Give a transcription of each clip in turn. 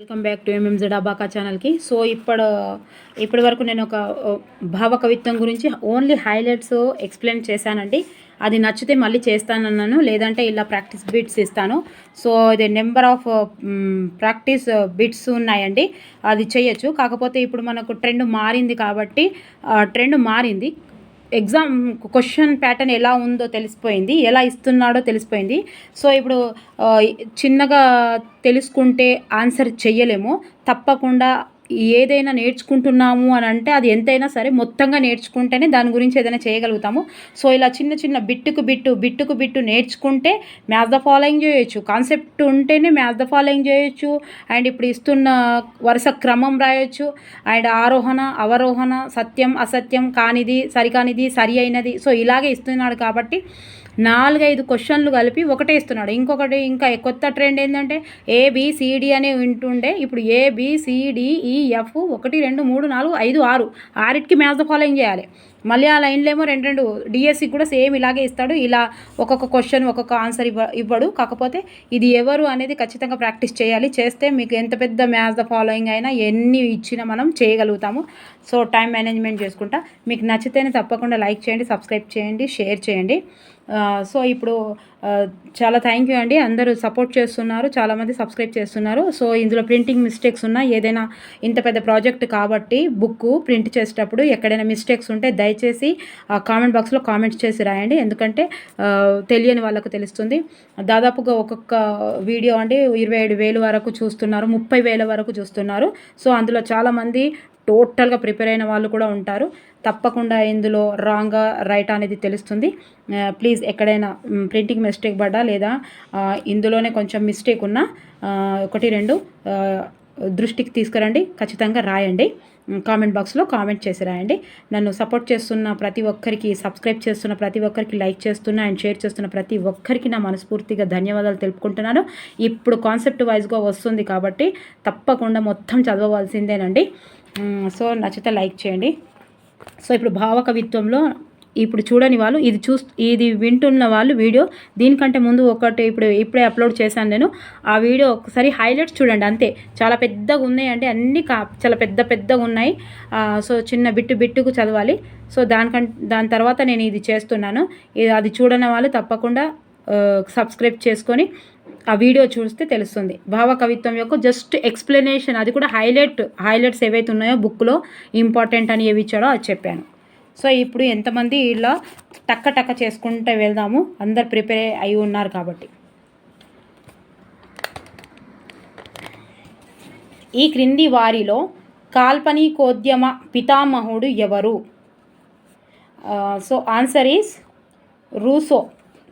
Welcome back to MMZ అబాకా ఛానల్కి so ఇప్పుడు ఇప్పటి వరకు నేను ఒక భావ కవిత్వం గురించి ఓన్లీ హైలైట్స్ ఎక్స్ప్లెయిన్ చేశానండి. అది నచ్చితే మళ్ళీ చేస్తానన్నాను లేదంటే ఇలా ప్రాక్టీస్ బిట్స్ ఇస్తాను. సో ఇది నెంబర్ ఆఫ్ ప్రాక్టీస్ బిట్స్ ఉన్నాయండి. అది చేయొచ్చు. కాకపోతే ఇప్పుడు మనకు ట్రెండ్ మారింది కాబట్టి ట్రెండ్ మారింది. ఎగ్జామ్ క్వశ్చన్ ప్యాటర్న్ ఎలా ఉందో తెలిసిపోయింది ఎలా ఇస్తున్నాడో తెలిసిపోయింది. సో ఇప్పుడు చిన్నగా తెలుసుకుంటే ఆన్సర్ చెయ్యలేము. తప్పకుండా ఏదైనా నేర్చుకుంటున్నాము అని అంటే అది ఎంతైనా సరే మొత్తంగా నేర్చుకుంటేనే దాని గురించి ఏదైనా చేయగలుగుతాము. సో ఇలా చిన్న చిన్న బిట్టుకు బిట్టు బిట్టుకు బిట్టు నేర్చుకుంటే మ్యాథ్ ద ఫాలోయింగ్ చేయొచ్చు. కాన్సెప్ట్ ఉంటేనే మ్యాథ్ ద ఫాలోయింగ్ చేయొచ్చు. అండ్ ఇప్పుడు ఇస్తున్న వరుస క్రమం రాయొచ్చు. అండ్ ఆరోహణ అవరోహణ సత్యం అసత్యం కానిది సరికానిది సరి అయినది. సో ఇలాగే ఇస్తున్నాడు కాబట్టి నాలుగైదు క్వశ్చన్లు కలిపి ఒకటే ఇస్తున్నాడు. ఇంకొకటి ఇంకా కొత్త ట్రెండ్ ఏంటంటే ఏబిసిడి అని వింటుండే ఇప్పుడు ఏబిసిడిఈఎఫ్ ఒకటి రెండు మూడు నాలుగు ఐదు ఆరు. ఆరిటికి మ్యాథ్ ద ఫాలోయింగ్ చేయాలి. మళ్ళీ ఆ లైన్లో ఏమో రెండు రెండు. డిఎస్సి కూడా సేమ్ ఇలాగే ఇస్తాడు. ఇలా ఒక్కొక్క క్వశ్చన్ ఒక్కొక్క ఆన్సర్ ఇవ్వ ఇవ్వడు. కాకపోతే ఇది ఎవరు అనేది ఖచ్చితంగా ప్రాక్టీస్ చేయాలి. చేస్తే మీకు ఎంత పెద్ద మ్యాథ్ ద ఫాలోయింగ్ అయినా ఎన్ని ఇచ్చినా మనం చేయగలుగుతాము. సో టైం మేనేజ్మెంట్ చేసుకుంటా. మీకు నచ్చితేనే తప్పకుండా లైక్ చేయండి సబ్స్క్రైబ్ చేయండి షేర్ చేయండి. సో ఇప్పుడు చాలా థ్యాంక్ యూ అండి. అందరూ సపోర్ట్ చేస్తున్నారు. చాలామంది సబ్స్క్రైబ్ చేస్తున్నారు. సో ఇందులో ప్రింటింగ్ మిస్టేక్స్ ఉన్నా ఏదైనా ఇంత పెద్ద ప్రాజెక్ట్ కాబట్టి బుక్ ప్రింట్ చేసేటప్పుడు ఎక్కడైనా మిస్టేక్స్ ఉంటే దయచేసి ఆ కామెంట్ బాక్స్లో కామెంట్స్ చేసి రాయండి. ఎందుకంటే తెలియని వాళ్ళకు తెలుస్తుంది. దాదాపుగా ఒక్కొక్క వీడియో అండి ఇరవై ఏడు వేలు వరకు చూస్తున్నారు ముప్పై వేల వరకు చూస్తున్నారు. సో అందులో చాలామంది టోటల్గా ప్రిపేర్ అయిన వాళ్ళు కూడా ఉంటారు. తప్పకుండా ఇందులో రాంగ్ రైట్ అనేది తెలుస్తుంది. ప్లీజ్ ఎక్కడైనా ప్రింటింగ్ మిస్టేక్ పడ్డా లేదా ఇందులోనే కొంచెం మిస్టేక్ ఉన్నా ఒకటి రెండు దృష్టికి తీసుకురండి. ఖచ్చితంగా రాయండి. కామెంట్ బాక్స్లో కామెంట్ చేసి రాయండి. నన్ను సపోర్ట్ చేస్తున్న ప్రతి ఒక్కరికి సబ్స్క్రైబ్ చేస్తున్న ప్రతి ఒక్కరికి లైక్ చేస్తున్న అండ్ షేర్ చేస్తున్న ప్రతి ఒక్కరికి నా మనస్ఫూర్తిగా ధన్యవాదాలు తెలుపుకుంటున్నాను. ఇప్పుడు కాన్సెప్ట్ వైజ్గా వస్తుంది కాబట్టి తప్పకుండా మొత్తం చదవవలసిందేనండి. సో నచ్చితే లైక్ చేయండి. సో ఇప్పుడు భావ కవిత్వంలో ఇప్పుడు చూడని వాళ్ళు ఇది చూస్ ఇది వింటున్న వాళ్ళు వీడియో దీనికంటే ముందు ఒకటి ఇప్పుడు ఇప్పుడే అప్లోడ్ చేశాను నేను. ఆ వీడియో ఒకసారి హైలైట్స్ చూడండి అంతే. చాలా పెద్దగా ఉన్నాయి అంటే అన్ని కా చాలా పెద్ద పెద్దగా ఉన్నాయి. సో చిన్న బిట్టు బిట్టుకు చదవాలి. సో దానికంటే దాని తర్వాత నేను ఇది చేస్తున్నాను. ఇది అది చూడని వాళ్ళు తప్పకుండా సబ్స్క్రైబ్ చేసుకొని ఆ వీడియో చూస్తే తెలుస్తుంది. భావ కవిత్వం యొక్క జస్ట్ ఎక్స్ప్లెనేషన్ అది కూడా హైలైట్ హైలైట్స్ ఏవైతే ఉన్నాయో బుక్లో ఇంపార్టెంట్ అని ఏవి ఇచ్చాడో అది చెప్పాను. సో ఇప్పుడు ఎంతమంది ఇలా టక్క టక్క చేసుకుంటూ వెళ్దాము అందరు ప్రిపేర్ అయి ఉన్నారు కాబట్టి. ఈ క్రింది వారిలో కాల్పనికోద్యమ పితామహుడు ఎవరు? So answer is Rousseau.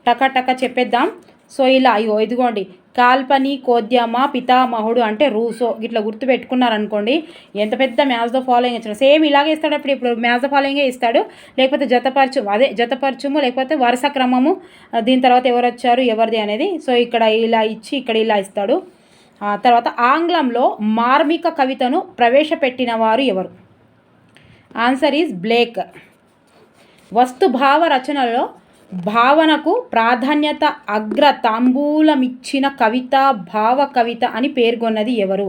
టకటక చెప్పేద్దాం. సో ఇలా అయ్యో ఇదిగోండి. కాల్పని కోద్యమ పితామహుడు అంటే రూసో. ఇట్లా గుర్తు పెట్టుకున్నారనుకోండి ఎంత పెద్ద మ్యాథ్స్ ద ఫాలోయింగ్ ఇచ్చిన సేమ్ ఇలాగే ఇస్తాడు అప్పుడు. ఇప్పుడు మ్యాథ్స్ ద ఫాలోయింగే ఇస్తాడు. లేకపోతే జతపరచు అదే జతపరచుము లేకపోతే వరుస క్రమము. దీని తర్వాత ఎవరు వచ్చారు ఎవరిది అనేది. సో ఇక్కడ ఇలా ఇచ్చి ఇక్కడ ఇలా ఇస్తాడు. ఆ తర్వాత ఆంగ్లంలో మార్మిక కవితను ప్రవేశపెట్టిన వారు ఎవరు? ఆన్సర్ ఈజ్ బ్లేక్ వస్తుభావ రచనలో భావనకు ప్రాధాన్యత అగ్ర తాంబూలమిచ్చిన కవిత భావ కవిత అని పేర్కొన్నది ఎవరు?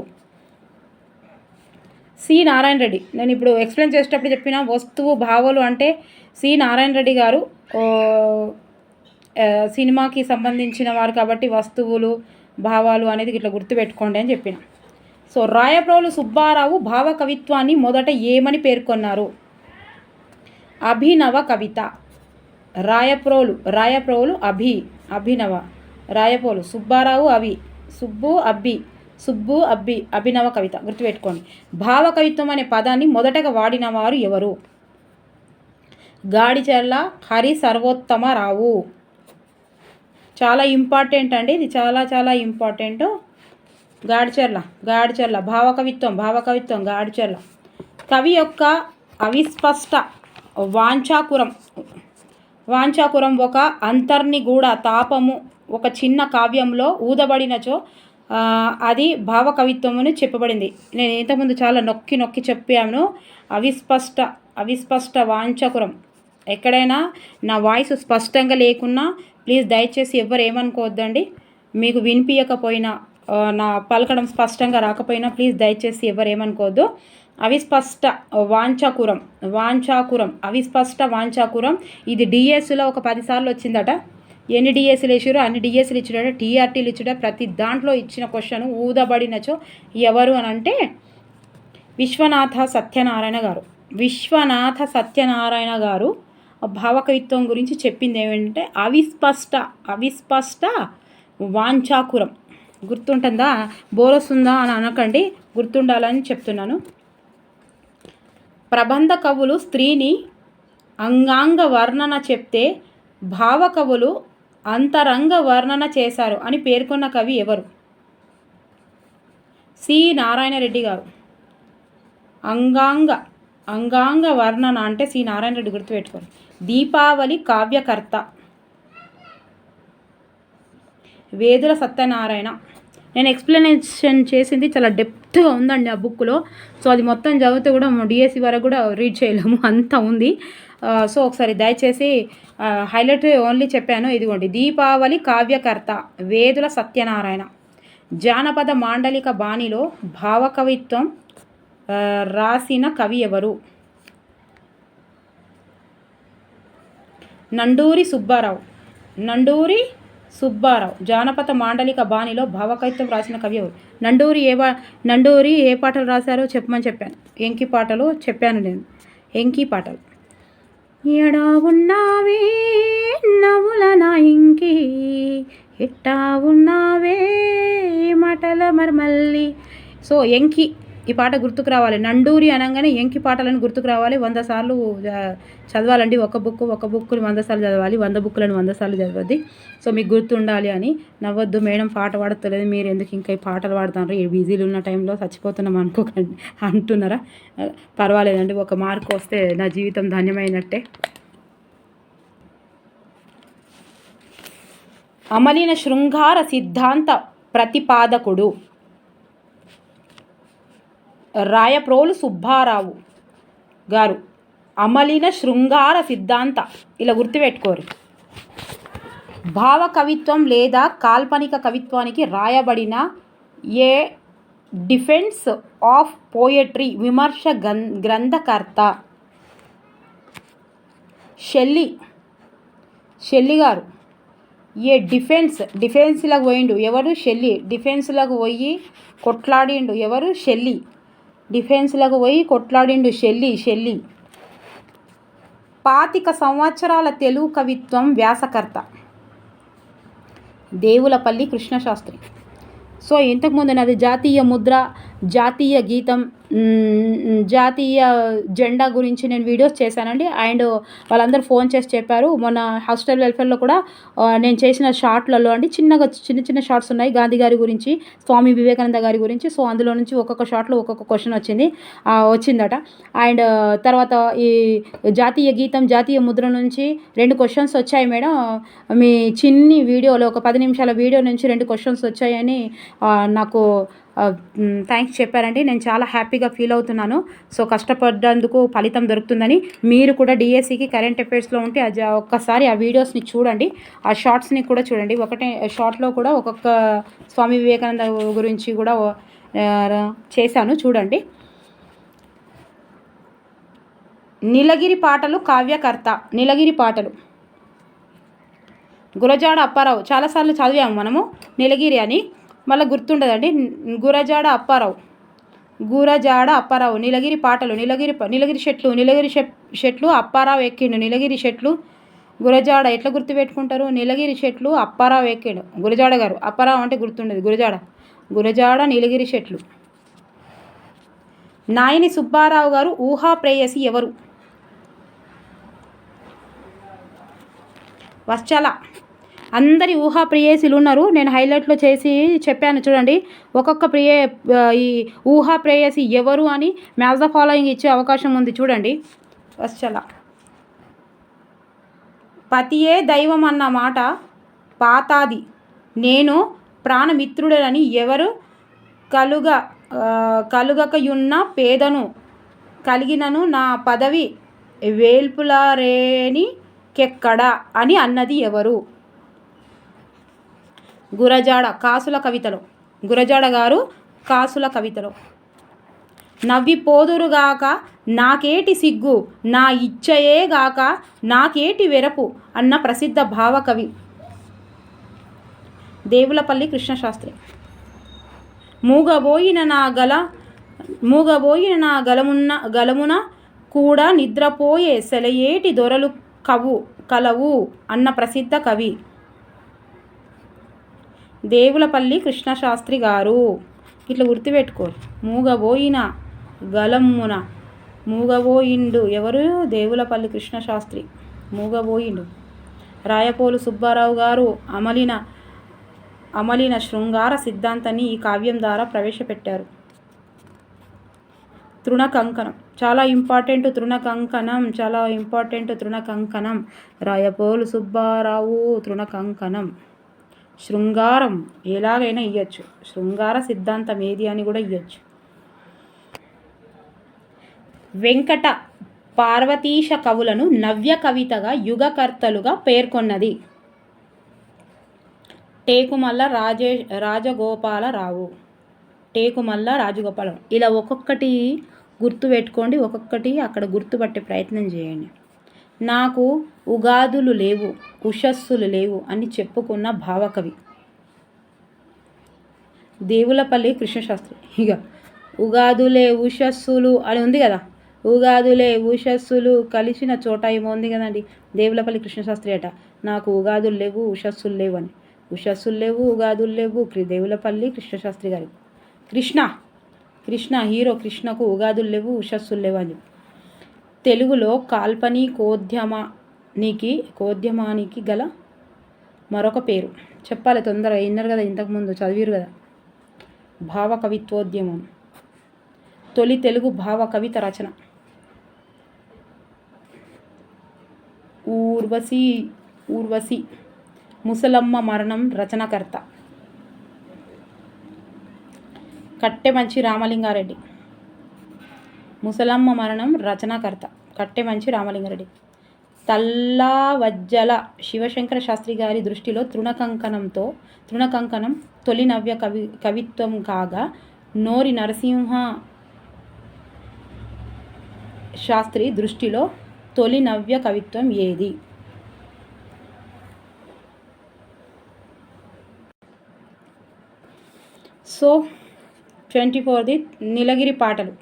సి. నారాయణ రెడ్డి. నేను ఇప్పుడు ఎక్స్ప్లెయిన్ చేసేటప్పుడు చెప్పిన వస్తువు భావాలు అంటే సి. నారాయణ రెడ్డి గారు సినిమాకి సంబంధించిన వారు కాబట్టి వస్తువులు భావాలు అనేది ఇట్లా గుర్తుపెట్టుకోండి అని చెప్పిన. సో రాయప్రోలు సుబ్బారావు భావ కవిత్వాన్ని మొదట ఏమని పేర్కొన్నారు? అభినవ కవిత. రాయప్రోలు రాయప్రోలు అభి అభినవ. రాయపోలు సుబ్బారావు అవి సుబ్బు అబ్బి సుబ్బు అబ్బి అభినవ కవిత. గుర్తుపెట్టుకోండి. భావ కవిత్వం అనే పదాన్ని మొదటగా వాడిన వారు ఎవరు? గాడిచెర్ల హరి సర్వోత్తమరావు చాలా ఇంపార్టెంట్ అండి ఇది. చాలా చాలా ఇంపార్టెంట్ గాడిచెర్ల గాడిచెర్ల. భావకవిత్వం భావకవిత్వం గాడిచెర్ల. కవి యొక్క అవిస్పష్ట వాంఛాకురం. వాంఛాకురం ఒక అంతర్నిగూఢ తాపము ఒక చిన్న కావ్యంలో ఊదబడినచో అది భావకవిత్వం అని చెప్పబడింది. నేను ఇంతకుముందు చాలా నొక్కి నొక్కి చెప్పాను. అవిస్పష్ట అవిస్పష్ట వాంఛకురం. ఎక్కడైనా నా వాయిస్ స్పష్టంగా లేకున్నా ప్లీజ్ దయచేసి ఎవరు ఏమనుకోవద్దండి. మీకు వినిపించకపోయినా నా పలకడం స్పష్టంగా రాకపోయినా ప్లీజ్ దయచేసి ఎవరు ఏమనుకోవద్దు. అవిస్పష్ట వాంఛాకురం వాంఛాకురం అవిస్పష్ట వాంఛాకురం. ఇది డిఎస్లో ఒక పదిసార్లు వచ్చిందట. ఎన్ని డిఎస్లు వేసారో అన్ని డిఎస్లు ఇచ్చాడట. టీఆర్టీలు ఇచ్చాడ ప్రతి దాంట్లో ఇచ్చిన క్వశ్చన్ ఊదబడినచో ఎవరు అని అంటే విశ్వనాథ సత్యనారాయణ గారు. విశ్వనాథ సత్యనారాయణ గారు భావకవిత్వం గురించి చెప్పింది ఏమంటే అవిస్పష్ట అవిస్పష్ట వాంఛాకురం. గుర్తుంటుందా? బోరొస్తుందా అని అనకండి. గుర్తుండాలని చెప్తున్నాను. ప్రబంధ కవులు స్త్రీని అంగాంగ వర్ణన చెప్తే భావకవులు అంతరంగ వర్ణన చేశారు అని పేర్కొన్న కవి ఎవరు? సి. నారాయణ రెడ్డి గారు. అంగాంగ అంగాంగ వర్ణన అంటే సి. నారాయణ రెడ్డి గుర్తుపెట్టుకోండి. దీపావళి కావ్యకర్త. వేదుల సత్యనారాయణ. నేను ఎక్స్ప్లెనేషన్ చేసింది చాలా డెప్త్గా ఉందండి ఆ బుక్లో సో అది మొత్తం చదివితే కూడా డిఎస్సి వరకు కూడా రీడ్ చేయలేము. అంత ఉంది. సో ఒకసారి దయచేసి హైలైట్ ఓన్లీ చెప్పాను. ఇదిగోండి. దీపావళి కావ్యకర్త వేదుల సత్యనారాయణ. జానపద మాండలిక బాణిలో భావకవిత్వం రాసిన కవి ఎవరు? నండూరి సుబ్బారావు. నండూరి సుబ్బారావు. జానపద మాండలిక బాణిలో భావకవిత్వం రాసిన కవి ఎవరు? నండూరి ఏ నండూరి ఏ పాటలు రాశారో చెప్పమని చెప్పాను. ఎంకి పాటలు చెప్పాను నేను. ఎంకి పాటలు. ఎడా ఉన్నావే నవ్వుల నా ఇంకి ఎట్టా ఉన్నావే మటల మర్మల్లి. సో ఎంకి ఈ పాట గుర్తుకు రావాలి. నండూరి అనగానే ఎంకి పాటలను గుర్తుకు రావాలి. వంద సార్లు చదవాలండి. ఒక బుక్ ఒక బుక్ని వంద సార్లు చదవాలి. వంద బుక్లను వంద సార్లు చదవద్ది. సో మీకు గుర్తుండాలి అని నవ్వద్దు. మేడం పాట పాడతలేదు. మీరు ఎందుకు ఇంకా ఈ పాటలు పాడుతున్నారు? ఈ బిజీలు ఉన్న టైంలో చచ్చిపోతున్నాం అనుకోకండి. అంటున్నారా? పర్వాలేదండి. ఒక మార్క్ వస్తే నా జీవితం ధన్యమైనట్టే. అమలిన శృంగార సిద్ధాంత ప్రతిపాదకుడు రాయప్రోలు సుబ్బారావు గారు. అమలిన శృంగార సిద్ధాంత. ఇలా గుర్తుపెట్టుకోరు. భావ కవిత్వం లేదా కాల్పనిక కవిత్వానికి రాయబడిన ఏ డిఫెన్స్ ఆఫ్ పోయట్రీ విమర్శ గ్రం గ్రంథకర్త షెల్లి షెల్లి గారు. ఏ డిఫెన్స్ డిఫెన్స్లకు పోయిండు ఎవరు? షెల్లి. డిఫెన్స్లకు పోయి కొట్లాడిండు ఎవరు? షెల్లి. డిఫెన్స్లకు పోయి కొట్లాడిండు షెల్లి షెల్లి. పాతిక సంవత్సరాల తెలుగు కవిత్వం వ్యాసకర్త. దేవులపల్లి కృష్ణశాస్త్రి. సో ఇంతకుముందు నాది జాతీయ ముద్ర జాతీయ గీతం జాతీయ జెండా గురించి నేను వీడియోస్ చేశానండి. అండ్ వాళ్ళందరూ ఫోన్ చేసి చెప్పారు. మొన్న హాస్టల్ వెల్ఫేర్లో కూడా నేను చేసిన షార్ట్లలో అండి చిన్నగా చిన్న చిన్న షార్ట్స్ ఉన్నాయి గాంధీ గారి గురించి స్వామి వివేకానంద గారి గురించి. సో అందులో నుంచి ఒక్కొక్క షార్ట్లో ఒక్కొక్క క్వశ్చన్ వచ్చింది వచ్చిందట. అండ్ తర్వాత ఈ జాతీయ గీతం జాతీయ ముద్ర నుంచి రెండు క్వశ్చన్స్ వచ్చాయి మేడం. మీ చిన్ని వీడియోలో ఒక పది నిమిషాల వీడియో నుంచి రెండు క్వశ్చన్స్ వచ్చాయని నాకు థ్యాంక్స్ చెప్పారండి. నేను చాలా హ్యాపీగా ఫీల్ అవుతున్నాను. సో కష్టపడ్డందుకు ఫలితం దొరుకుతుందని మీరు కూడా డిఎస్సికి కరెంట్ అఫైర్స్లో ఉంటే అది ఒక్కసారి ఆ వీడియోస్ని చూడండి. ఆ షార్ట్స్ని కూడా చూడండి. ఒకటే షార్ట్లో కూడా ఒక్కొక్క స్వామి వివేకానంద గురించి కూడా చేశాను. చూడండి. నీలగిరి పాటలు కావ్యకర్త. నీలగిరి పాటలు. గురజాడ అప్పారావు. చాలాసార్లు చదివాము మనము నీలగిరి అని. మళ్ళీ గుర్తుండదండి. గురజాడ అప్పారావు. గురజాడ అప్పారావు. నీలగిరి పాటలు నీలగిరి నీలగిరి చెట్లు నీలగిరి చెట్లు అప్పారావు ఎక్కిండు. నీలగిరి చెట్లు గురజాడ ఎట్లా గుర్తుపెట్టుకుంటారు నీలగిరి చెట్లు అప్పారావు ఎక్కిండు. గురజాడ గారు. అప్పారావు అంటే గుర్తుండదు. గురజాడ. గురజాడ నీలగిరి చెట్లు నాయని సుబ్బారావు గారు ఊహా ప్రేయసి ఎవరు? వచ్చల అందరి ఊహా ప్రేయసీలు ఉన్నారు నేను హైలైట్లో చేసి చెప్పాను చూడండి. ఒక్కొక్క ప్రియ ఈ ఊహా ప్రేయసి ఎవరు అని మ్యాచ్ ద ఫాలోయింగ్ ఇచ్చే అవకాశం ఉంది చూడండి. వచ్చల పతియే దైవం అన్న మాట పాతాది. నేను ప్రాణమిత్రుడనని ఎవరు కలుగ కలుగకయున్న పేదను కలిగినను నా పదవి వేల్పులారేని కెక్కడ అని అన్నది ఎవరు? గురజాడ కాసుల కవితలో. గురజాడ గారు కాసుల కవితలో. నవ్విపోదురుగాక నాకేటి సిగ్గు? నా ఇచ్చయే గాక నాకేటి వెరపు? అన్న ప్రసిద్ధ భావకవి. దేవులపల్లి కృష్ణశాస్త్రి. మూగబోయిన నా గల మూగబోయిన నా గలమున్న గలమున కూడా నిద్రపోయే సెలయేటి దొరలు కవు కలవు అన్న ప్రసిద్ధ కవి. దేవులపల్లి కృష్ణశాస్త్రి గారు. ఇట్లా గుర్తుపెట్టుకో. మూగబోయిన గలమున మూగబోయిండు ఎవరు? దేవులపల్లి కృష్ణశాస్త్రి. మూగబోయిండు. రాయపోలు సుబ్బారావు గారు అమలిన అమలిన శృంగార సిద్ధాంతాన్ని ఈ కావ్యం ద్వారా ప్రవేశపెట్టారు. తృణకంకణం. చాలా ఇంపార్టెంట్ తృణకంకణం. చాలా ఇంపార్టెంట్ తృణకంకణం. రాయపోలు సుబ్బారావు తృణకంకణం. శృంగారం ఎలాగైనా ఇవ్వచ్చు శృంగార సిద్ధాంతం ఏది అని కూడా ఇవ్వచ్చు వెంకట పార్వతీశ కవులను నవ్య కవితగా యుగకర్తలుగా పేర్కొన్నది. టేకుమల్ల రాజే రాజగోపాలరావు. టేకుమల్ల రాజగోపాలం. ఇలా ఒక్కొక్కటి గుర్తు పెట్టుకోండి ఒక్కొక్కటి అక్కడ గుర్తుపట్టే ప్రయత్నం చేయండి. నాకు ఉగాదులు లేవు ఉషస్సులు లేవు అని చెప్పుకున్న భావకవి. దేవులపల్లి కృష్ణశాస్త్రి. ఇక ఉగాదులే ఉషస్సులు అని ఉంది కదా? ఉగాదులే ఉషస్సులు కలిసిన చోట ఏమో ఉంది కదండి? దేవులపల్లి కృష్ణశాస్త్రి అట నాకు ఉగాదులు లేవు ఉషస్సులు లేవు అని. ఉషస్సులు లేవు ఉగాదులు లేవు దేవులపల్లి కృష్ణశాస్త్రి గారి. కృష్ణ! కృష్ణ హీరో కృష్ణకు ఉగాదులు లేవు ఉషస్సులు లేవు అని తెలుగులో కాల్పనికోద్యమానికి కోద్యమానికి గల మరొక పేరు. చెప్పాలి తొందరగా విన్నారు కదా ఇంతకుముందు చదివారు కదా. భావ కవిత్వోద్యమం తొలి తెలుగు భావ కవిత రచన. ఊర్వశి ఊర్వశి ముసలమ్మ మరణం రచనకర్త. కట్టెమంచి రామలింగారెడ్డి. ముసలమ్మ మరణం రచనాకర్త. కట్టెమంచి రామలింగారెడ్డి. తల్లావజ్జల శివశంకర శాస్త్రి గారి దృష్టిలో తృణకంకణంతో తృణకంకణం తొలి నవ్య కవి కవిత్వం కాగా నోరి నరసింహ శాస్త్రి దృష్టిలో తొలి నవ్య కవిత్వం ఏది? సో ట్వంటీ ఫోర్ది నీలగిరి పాటలు.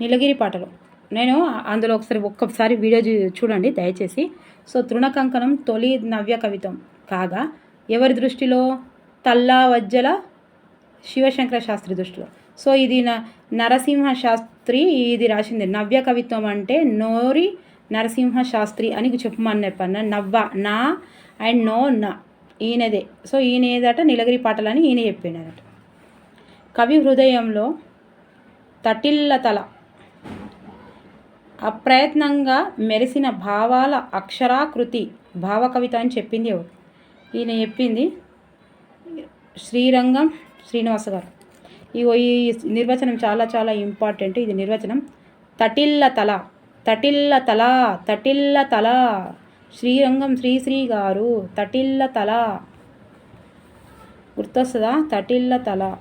నీలగిరి పాటలు. నేను అందులో ఒకసారి ఒక్కసారి వీడియో చూడండి దయచేసి. సో తృణకంకణం తొలి నవ్య కవితం కాగా ఎవరి దృష్టిలో? తల్లా వజ్జల శివశంకర శాస్త్రి దృష్టిలో. సో ఇది న నరసింహ శాస్త్రి ఇది రాసింది. నవ్య కవిత్వం అంటే నోరి నరసింహ శాస్త్రి అని చెప్పమని చెప్పాను నవ్వ నా అండ్ నో నా. ఈయనదే. సో ఈయన ఏదట నీలగిరి పాటలని ఈయన చెప్పినారట. కవి హృదయంలో తటిల్ల తల అప్రయత్నంగా మెరిసిన భావాల అక్షరాకృతి భావకవిత అని చెప్పింది ఎవరు? ఈయన చెప్పింది శ్రీరంగం శ్రీనివాస గారు. ఈ నిర్వచనం చాలా చాలా ఇంపార్టెంట్. ఇది నిర్వచనం. తటిల్ల తల తటిల్ల తల తటిల్ల తల. శ్రీరంగం శ్రీశ్రీ గారు తటిల్ల తల. గుర్తొస్తుందా? తటిల్ల తల.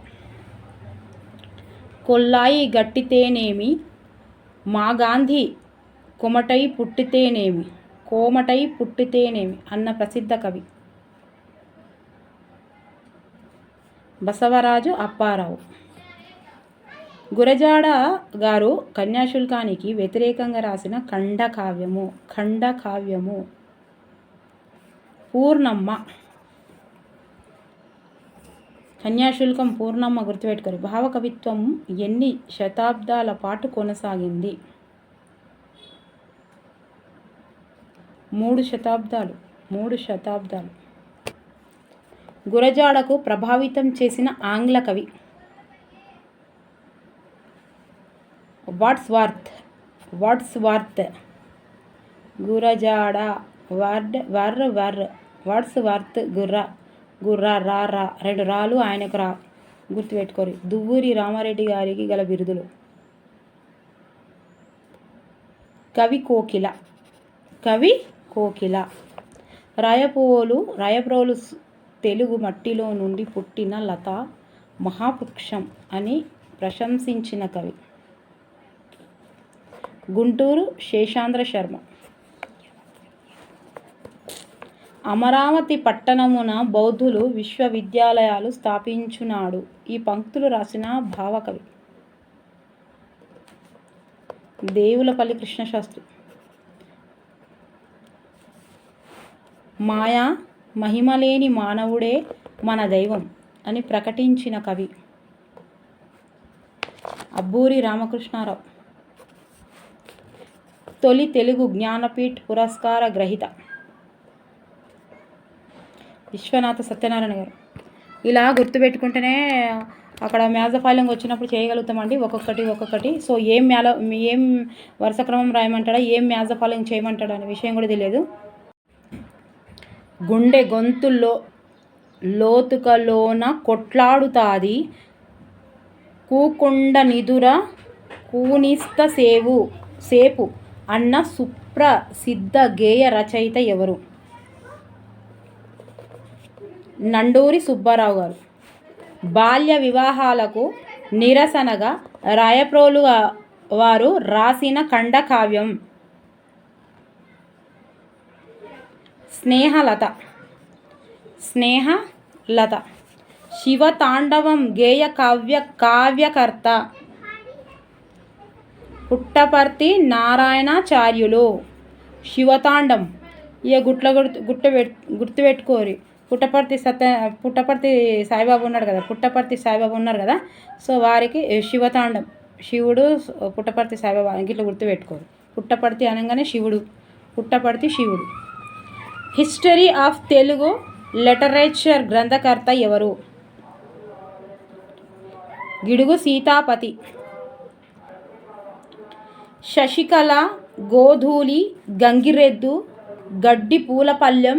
కొల్లాయి గట్టితేనేమి? మా గాంధీ కొమటై పుట్టితేనేమి? కోమటై పుట్టితేనేమి? అన్న ప్రసిద్ధ కవి. బసవరాజు అప్పారావు. గురజాడ గారు కన్యాశుల్కానికి వ్యతిరేకంగా రాసిన ఖండకావ్యము ఖండకావ్యము. పూర్ణమ్మ. కన్యాశుల్కం పూర్ణమ్మ గుర్తుపెట్టుకోరు. భావకవిత్వం ఎన్ని శతాబ్దాల పాటు కొనసాగింది? మూడు శతాబ్దాలు మూడు శతాబ్దాలు. గురజాడకు ప్రభావితం చేసిన ఆంగ్ల కవి Wordsworth Wordsworth Gurajada word వర్ వర్ వాట్స్ వర్త్ గుర్ర. గుర్రా రా రా రెండు రాలు ఆయనకు రా. గుర్తుపెట్టుకోరు. దువ్వూరి రామారెడ్డి గారికి గల బిరుదులు. కవి కోకిల. కవి కోకిల. రాయపోలు రాయప్రోలు తెలుగు మట్టిలో నుండి పుట్టిన లత మహావృక్షం అని ప్రశంసించిన కవి. గుంటూరు శేషాంధ్ర శర్మ. అమరావతి పట్టణమున బౌద్ధులు విశ్వవిద్యాలయాలు స్థాపించున్నాడు ఈ పంక్తులు రాసిన భావకవి. దేవులపల్లి కృష్ణశాస్త్రి. మాయా మహిమలేని మానవుడే మన దైవం అని ప్రకటించిన కవి. అబ్బూరి రామకృష్ణారావు. తొలి తెలుగు జ్ఞానపీఠ్ పురస్కార గ్రహీత. విశ్వనాథ సత్యనారాయణ గారు. ఇలా గుర్తుపెట్టుకుంటేనే అక్కడ మ్యాథ్స్ ఫైలింగ్ వచ్చినప్పుడు చేయగలుగుతామండి ఒక్కొక్కటి ఒక్కొక్కటి. సో ఏం మ్యాల ఏం వరుస క్రమం రాయమంటాడా ఏం మ్యాథ్స్ ఫైలింగ్ చేయమంటాడా అనే విషయం కూడా తెలియదు. గుండె గొంతుల్లో లోతుకలోన కొట్లాడుతాది కూకుండ నిదుర కూనిస్త సేవు సేపు అన్న సుప్రసిద్ధ గేయ రచయిత ఎవరు? నండూరి సుబ్బారావు గారు. బాల్య వివాహాలకు నిరసనగా రాయప్రోలు వారు రాసిన ఖండకావ్యం. స్నేహలత. స్నేహలత. శివతాండవం గేయ కావ్య కావ్యకర్త. పుట్టపర్తి నారాయణాచార్యులు. శివతాండం. ఇక గుట్ల గుర్తు గుట్ట గుర్తుపెట్టుకోరి. పుట్టపర్తి సత్య పుట్టపర్తి సాయిబాబు ఉన్నాడు కదా పుట్టపర్తి సాయిబాబా ఉన్నారు కదా సో వారికి శివతాండం. శివుడు పుట్టపర్తి సాయిబాబా ఇట్లా గుర్తుపెట్టుకోరు. పుట్టపర్తి అనగానే శివుడు పుట్టపర్తి శివుడు. హిస్టరీ ఆఫ్ తెలుగు లిటరేచర్ గ్రంథకర్త ఎవరు? గిడుగు సీతాపతి. శశికళ గోధూలి గంగిరెద్దు గడ్డి పూలపల్లెం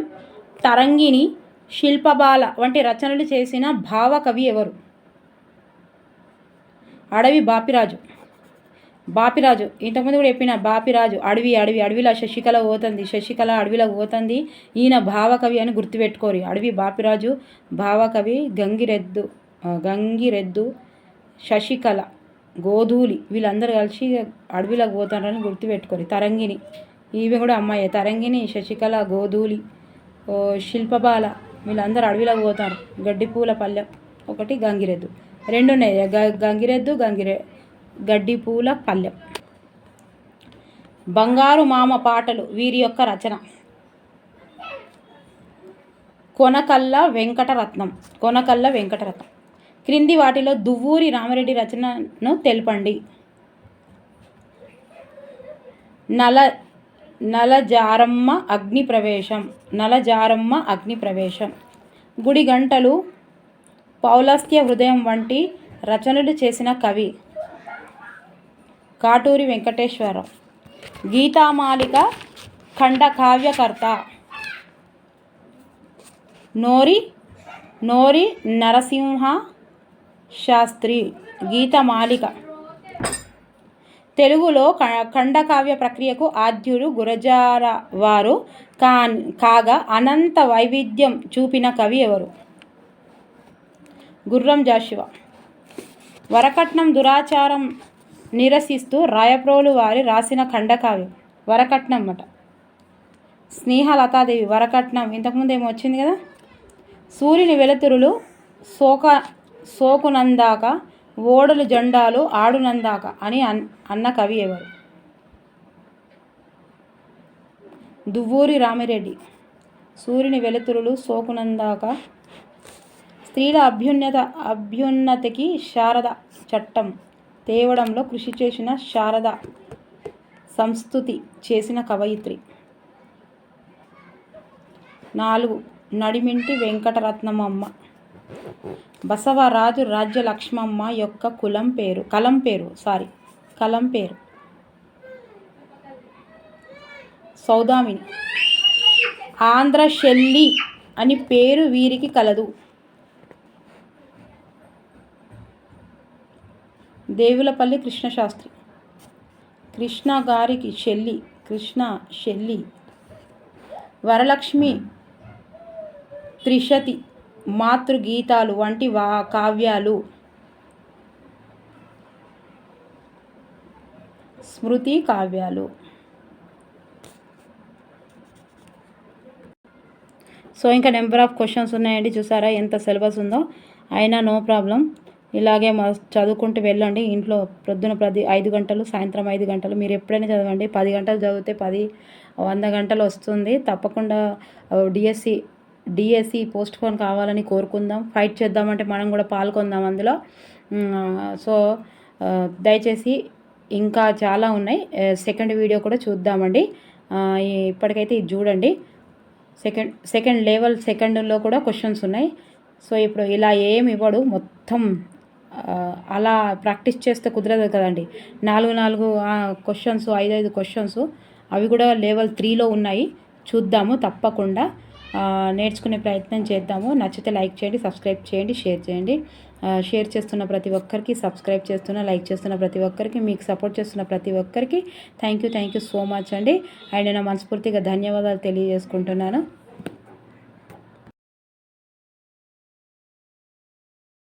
తరంగిణి శిల్పబాల వంటి రచనలు చేసిన భావకవి ఎవరు? అడవి బాపిరాజు. బాపిరాజు. ఇంతకుముందు కూడా చెప్పిన బాపిరాజు. అడవి అడవి. అడవిలో శశికళ పోతుంది. శశికళ అడవిలో పోతుంది. ఈయన భావకవి అని గుర్తుపెట్టుకోరు. అడవి బాపిరాజు భావకవి గంగిరెద్దు గంగిరెద్దు శశికళ గోధూలి వీళ్ళందరూ కలిసి అడవిలోకి పోతారని గుర్తుపెట్టుకోరు. తరంగిణి. ఇవి కూడా అమ్మాయి. తరంగిణి శశికళ గోధూలి శిల్పబాల వీళ్ళందరూ అడవిలోకి పోతారు. గడ్డి పూల పల్లెం ఒకటి గంగిరెద్దు. రెండు ఉన్నాయి గంగిరెద్దు గంగిరె గడ్డి పూల పల్లెం. బంగారు మామ పాటలు వీరి యొక్క రచన. కొనకల్ల వెంకటరత్నం కొనకల్ల వెంకటరత్నం. క్రింది వాటిలో దువ్వూరి రామరెడ్డి రచనను తెలపండి. నల నలజారమ్మ అగ్ని ప్రవేశం నలజారమ్మ అగ్ని ప్రవేశం గుడి గంటలు పౌలస్త్య హృదయం వంటి రచనలు చేసిన కవి కాటూరి వెంకటేశ్వరరావు గీతామాలిక ఖండకావ్యకర్త నోరి నోరి నరసింహ శాస్త్రి. గీతమాలిక తెలుగులో ఖండకావ్య ప్రక్రియకు ఆద్యుడు గురజార వారు కా కాగా అనంత వైవిధ్యం చూపిన కవి ఎవరు? గుర్రం జాషువా. వరకట్నం దురాచారం నిరసిస్తూ రాయప్రోలు వారి రాసిన ఖండకావ్యం. వరకట్నం అన్నమాట స్నేహలతాదేవి వరకట్నం. ఇంతకుముందు ఏమో వచ్చింది కదా? సూర్యుని వెలుతురులు శోక సోకునందాక ఓడలు జెండాలు ఆడునందాక అని అన్ అన్న కవి ఎవరు? దువ్వూరి రామిరెడ్డి. సూర్యుని వెలుతురులు సోకునందాక స్త్రీల అభ్యున్నత అభ్యున్నతికి శారద చట్టం. తేవడంలో కృషి చేసిన శారద సంస్థుతి చేసిన కవయిత్రి. నాలుగు. నడిమింటి వెంకటరత్నమమ్మ. బసవరాజు రాజ్యలక్ష్మమ్మ యొక్క కులం పేరు కలం పేరు సారీ కలం పేరు. సౌదామిని. ఆంధ్రశెల్లి అని పేరు వీరికి కలదు. దేవులపల్లి కృష్ణశాస్త్రి. కృష్ణ గారికి చెల్లి కృష్ణ శెల్లి. వరలక్ష్మి త్రిశతి మాతృగీతాలు వంటి వా కావ్యాలు. స్మృతి కావ్యాలు. సో ఇంకా నెంబర్ ఆఫ్ క్వశ్చన్స్ ఉన్నాయండి. చూసారా ఎంత సిలబస్ ఉందో. అయినా నో ప్రాబ్లం. ఇలాగే మా చదువుకుంటూ వెళ్ళండి. ఇంట్లో ప్రొద్దున ప్రతి ఐదు గంటలు సాయంత్రం ఐదు గంటలు. మీరు ఎప్పుడైనా చదవండి. పది గంటలు చదివితే పది వంద గంటలు వస్తుంది. తప్పకుండా డిఎస్సి డిఎస్సి పోస్ట్ పోన్ కావాలని కోరుకుందాం. ఫైట్ చేద్దామంటే మనం కూడా పాల్గొందాం అందులో. సో దయచేసి ఇంకా చాలా ఉన్నాయి. సెకండ్ వీడియో కూడా చూద్దామండి. ఇప్పటికైతే ఇది చూడండి. సెకండ్ సెకండ్ లెవెల్ సెకండ్లో కూడా క్వశ్చన్స్ ఉన్నాయి. సో ఇప్పుడు ఇలా ఏమి ఇవ్వడు. మొత్తం అలా ప్రాక్టీస్ చేస్తే కుదరదు కదండి. నాలుగు నాలుగు క్వశ్చన్స్ ఐదు ఐదు క్వశ్చన్స్ అవి కూడా లెవెల్ త్రీలో ఉన్నాయి. చూద్దాము తప్పకుండా. నేర్చుకునే ప్రయత్నం చేద్దాము. నచ్చితే లైక్ చేయండి సబ్స్క్రైబ్ చేయండి షేర్ చేయండి. షేర్ చేస్తున్న ప్రతి ఒక్కరికి సబ్స్క్రైబ్ చేస్తున్న లైక్ చేస్తున్న ప్రతి ఒక్కరికి మీకు సపోర్ట్ చేస్తున్న ప్రతి ఒక్కరికి thank you thank you so much అండి. అండ్ నా మనస్ఫూర్తిగా ధన్యవాదాలు తెలియజేసుకుంటున్నాను.